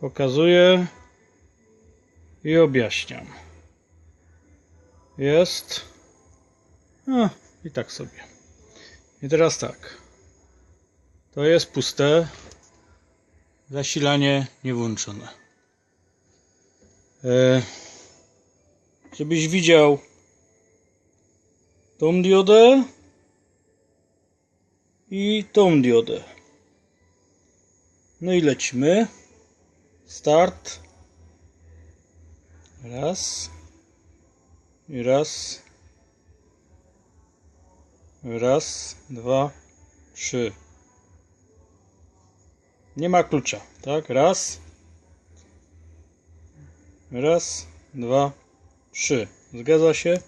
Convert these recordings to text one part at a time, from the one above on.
Pokazuję i objaśniam. Jest. A, i tak sobie. I teraz tak. To jest puste. Zasilanie nie włączone. E, żebyś widział tą diodę i tą diodę. No i lecimy. Start. Raz. I raz. Raz, dwa, trzy. Nie ma klucza, tak? Raz. Raz, dwa, trzy. Zgadza się?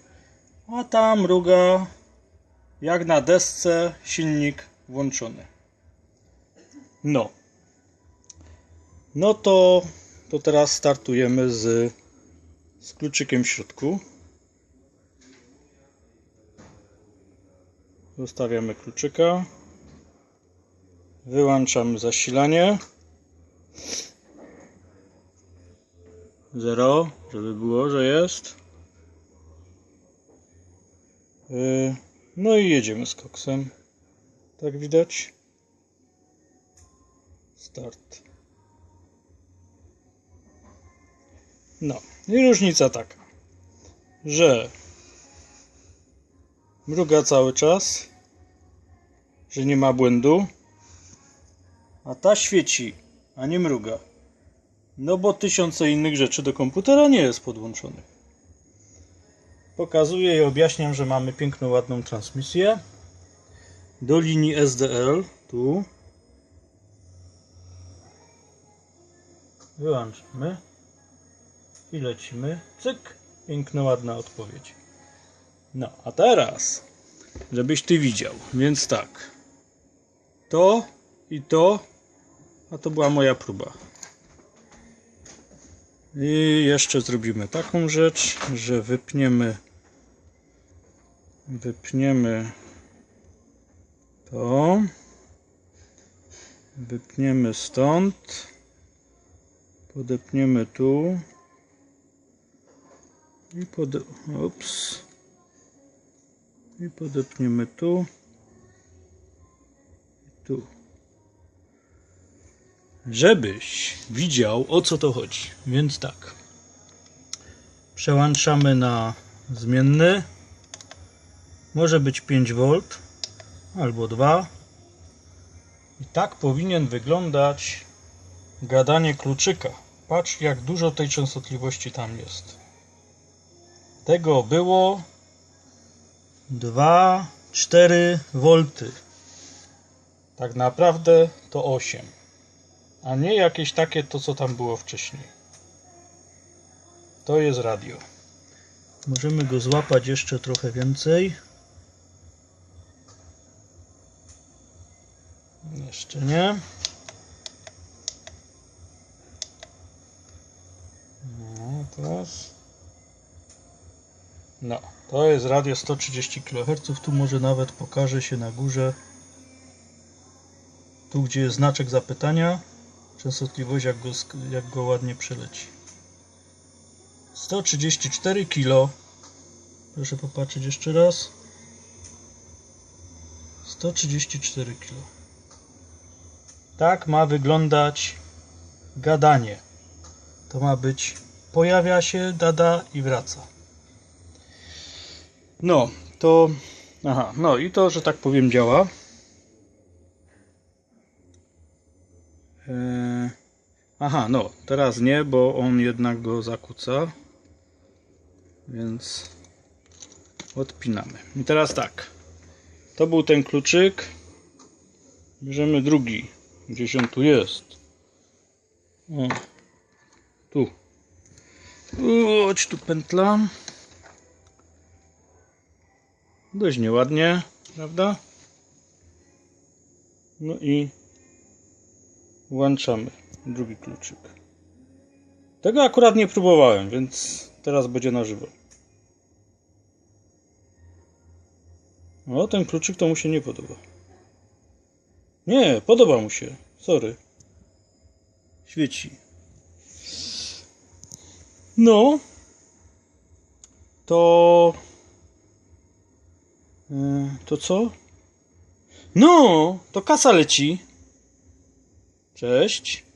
A tam mruga jak na desce silnik włączony. No. No to, to teraz startujemy z, z kluczykiem w środku. Zostawiamy kluczyka. Wyłączamy zasilanie. Zero, żeby było, że jest. Yy, No i jedziemy z koksem. Tak widać. Start. No i różnica taka, że mruga cały czas, że nie ma błędu, a ta świeci, a nie mruga. No bo tysiące innych rzeczy do komputera nie jest podłączonych. Pokazuję i objaśniam, że mamy piękną, ładną transmisję do linii SDL, tu. Wyłączmy i lecimy. Cyk, piękna, ładna odpowiedź. No, a teraz, żebyś ty widział, więc tak. To i to, a to była moja próba. I jeszcze zrobimy taką rzecz, że wypniemy wypniemy to wypniemy stąd podepniemy tu i pod ups i podepniemy tu. I tu. Żebyś widział o co to chodzi. Więc tak. Przełączamy na zmienny. Może być 5V albo 2 i tak powinien wyglądać gadanie kluczyka. Patrz jak dużo tej częstotliwości tam jest tego było 2, 4 V. Tak naprawdę to 8. A nie jakieś takie to, co tam było wcześniej. To jest radio. Możemy go złapać jeszcze trochę więcej. Jeszcze nie. No, teraz. No, to jest radio 130 kHz. Tu może nawet pokaże się na górze. Tu, gdzie jest znaczek zapytania, częstotliwość, jak go, jak go ładnie przeleci. 134 kilo. Proszę popatrzeć jeszcze raz. 134 kilo. Tak ma wyglądać gadanie. To ma być pojawia się, dada i wraca. No, to. Aha, no i to, że tak powiem, działa. Eee, aha, no, teraz nie, bo on jednak go zakłóca. Więc odpinamy. I teraz tak. To był ten kluczyk. Bierzemy drugi. Gdzieś on tu jest. O, tu. Chodź tu pętla. Dość nieładnie, prawda? No i włączamy drugi kluczyk. Tego akurat nie próbowałem, więc teraz będzie na żywo. O, ten kluczyk to mu się nie podoba. Nie, podoba mu się. Sorry. Świeci. No. To. E, To co? No, to kasa leci. Cześć.